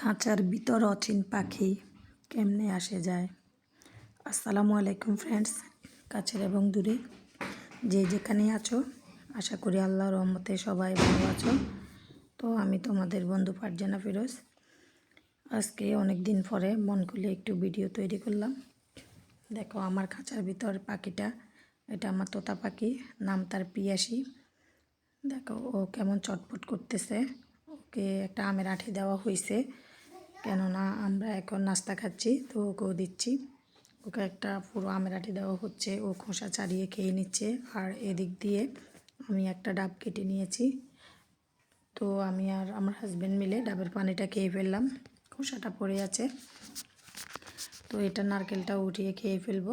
খাঁচার ভিতর অচিন পাখি কেমনে আসে যায়? আসসালামু আলাইকুম ফ্রেন্ডস কাছের এবং দূরে। যে যেখানে আছো, আশা করি আল্লাহর রহমতে সবাই ভালো আছো। তো আমি তোমাদের বন্ধু ফারজানা ফিরোজ। আজকে অনেক দিন পরে মন খুলে একটু ভিডিও তৈরি করলাম। দেখো আমার খাঁচার ভিতর পাখিটা, এটা আমার তোতা পাখি, নাম তার পিয়াসি। দেখো ও কেমন চটপট করতেছে। ওকে একটা আমের আঠি দেওয়া হয়েছে কেননা আমরা এখন নাস্তা খাচ্ছি, তো ওকেও দিচ্ছি। ওকে একটা পুরো আমের আঠি দেওয়া হচ্ছে, ও খোসা ছাড়িয়ে খেয়ে নিচ্ছে। আর এদিক দিয়ে আমি একটা ডাব কেটে নিয়েছি। তো আমি আর আমার হাজব্যান্ড মিলে ডাবের পানিটা খেয়ে ফেললাম। খোসাটা পড়ে আছে। তো এটা নারকেলটা উঠিয়ে খেয়ে ফেলব।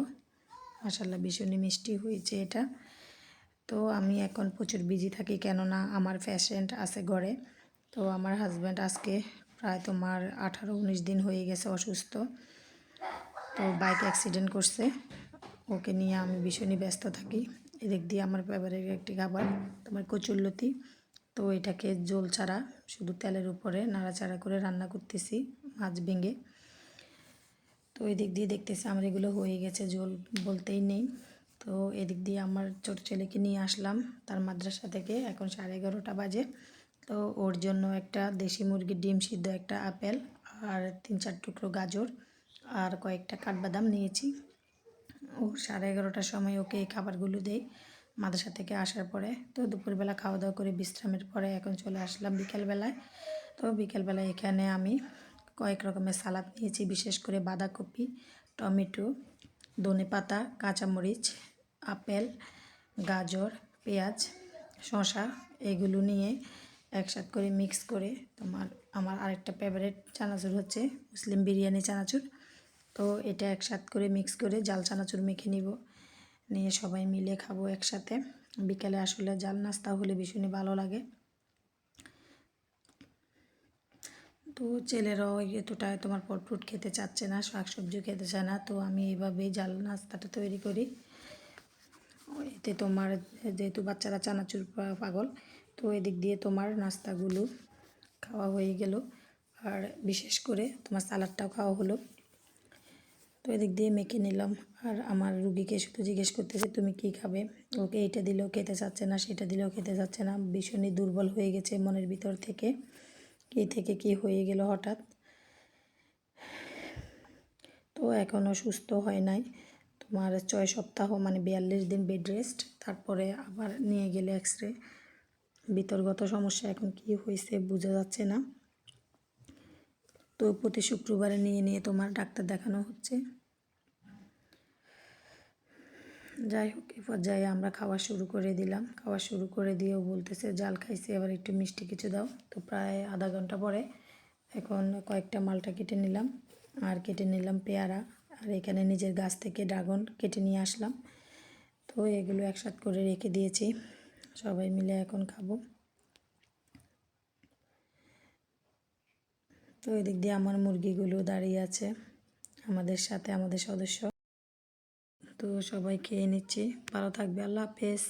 মাসাল্লাহ ভীষণই মিষ্টি হয়েছে এটা। তো আমি এখন প্রচুর বিজি থাকি, কেননা আমার পেশেন্ট আছে ঘরে। তো আমার হাজব্যান্ড আজকে প্রায় তোমার আঠারো, উনিশ দিন হয়ে গেছে অসুস্থ। তো বাইক অ্যাক্সিডেন্ট করছে। ওকে নিয়ে আমি ভীষণই ব্যস্ত থাকি। এদিক দিয়ে আমার ফেভারিট একটি খাবার, তোমার কচুরলতি তো এটাকে জল ছাড়া, শুধু তেলের উপরে নাড়াচাড়া করে রান্না করতেছি, মাছ ভেঙে। তো এদিক দিয়ে দেখতেছি আমার এগুলো হয়ে গেছে, জল বলতেই নেই। তো এদিক দিয়ে আমার ছোটো ছেলেকে নিয়ে আসলাম, তার মাদ্রাসা থেকে, এখন সাড়ে এগারোটা বাজে। তো ওর জন্য একটা দেশি মুরগির ডিম সিদ্ধ একটা আপেল আর তিন চার টুকরো গাজর আর কয়েকটা কাঠবাদাম নিয়েছি। ও সাড়ে এগারোটার সময় ওকে এই খাবারগুলো দেই মাদ্রাসা থেকে আসার পরে। তো দুপুরবেলা খাওয়া দাওয়া করে বিশ্রামের পরে এখন চলে আসলাম বিকেলবেলায়। তো বিকেলবেলায় এখানে আমি কয়েক রকমের সালাদ নিয়েছি, বিশেষ করে বাঁধাকপি, টমেটো ধনে পাতা কাঁচামরিচ, আপেল, গাজর, পেঁয়াজ, শসা, এগুলো নিয়ে একসাথ করে মিক্স করে তোমার, আমার আরেকটা ফেভারেট চানাচুর হচ্ছে মুসলিম বিরিয়ানি চানাচুর। তো এটা একসাথ করে মিক্স করে জাল চানাচুর মেখে নিব। নিয়ে সবাই মিলে খাব একসাথে। বিকেলে আসলে জাল নাস্তা হলে ভীষণই ভালো লাগে। তো ছেলেরাও এতটা তোমার ফ্রুট খেতে চাচ্ছে না শাক সবজি খেতে চায় না। তো আমি এইভাবেই জাল নাস্তাটা তৈরি করি। এতে তোমার, যেহেতু বাচ্চারা চানাচুর পাগল, তো এদিক দিয়ে তোমার নাস্তাগুলো খাওয়া হয়ে গেল। আর বিশেষ করে তোমার সালাডটাও খাওয়া হলো। তো এদিক দিয়ে মেখে নিলাম। আর আমার রুগীকে শুধু জিজ্ঞেস করতেছে, তুমি কি খাবে? ওকে এটা দিলেও খেতে চাচ্ছে না, সেটা দিলেও খেতে চাচ্ছে না। ভীষণই দুর্বল হয়ে গেছে মনের ভিতর থেকে, কী থেকে কি হয়ে গেল হঠাৎ। তো এখনও সুস্থ হয় নাই। তোমার ছয় সপ্তাহ মানে বিয়াল্লিশ দিন বেড রেস্ট তারপরে আবার নিয়ে গেলে এক্স রে বিতর্গত সমস্যা এখন কি হয়েছে বোঝা যাচ্ছে না। তো প্রতি শুক্রবারে নিয়ে নিয়ে তোমার ডাক্তার দেখানো হচ্ছে। যাই হোক, এ পর্যায়ে আমরা খাওয়া শুরু করে দিলাম। খাওয়া শুরু করে দিয়েও বলতেছে, জাল খাইছে, এবার একটু মিষ্টি কিছু দাও। তো প্রায় আধা ঘণ্টা পরে এখন কয়েকটা মালটা কেটে নিলাম। আর কেটে নিলাম পেয়ারা। আর এখানে নিজের গাছ থেকে ড্রাগন কেটে নিয়ে আসলাম। তো এগুলো একসাথ করে রেখে দিয়েছি। সবাই মিলে এখন খাব। তো এদিক দিয়ে আমার মুরগিগুলো দাঁড়িয়ে আছে আমাদের সাথে, আমাদের সদস্য। তো সবাই খেয়ে নিচ্ছি। ভালো থাকবে। আল্লাহ হাফেজ।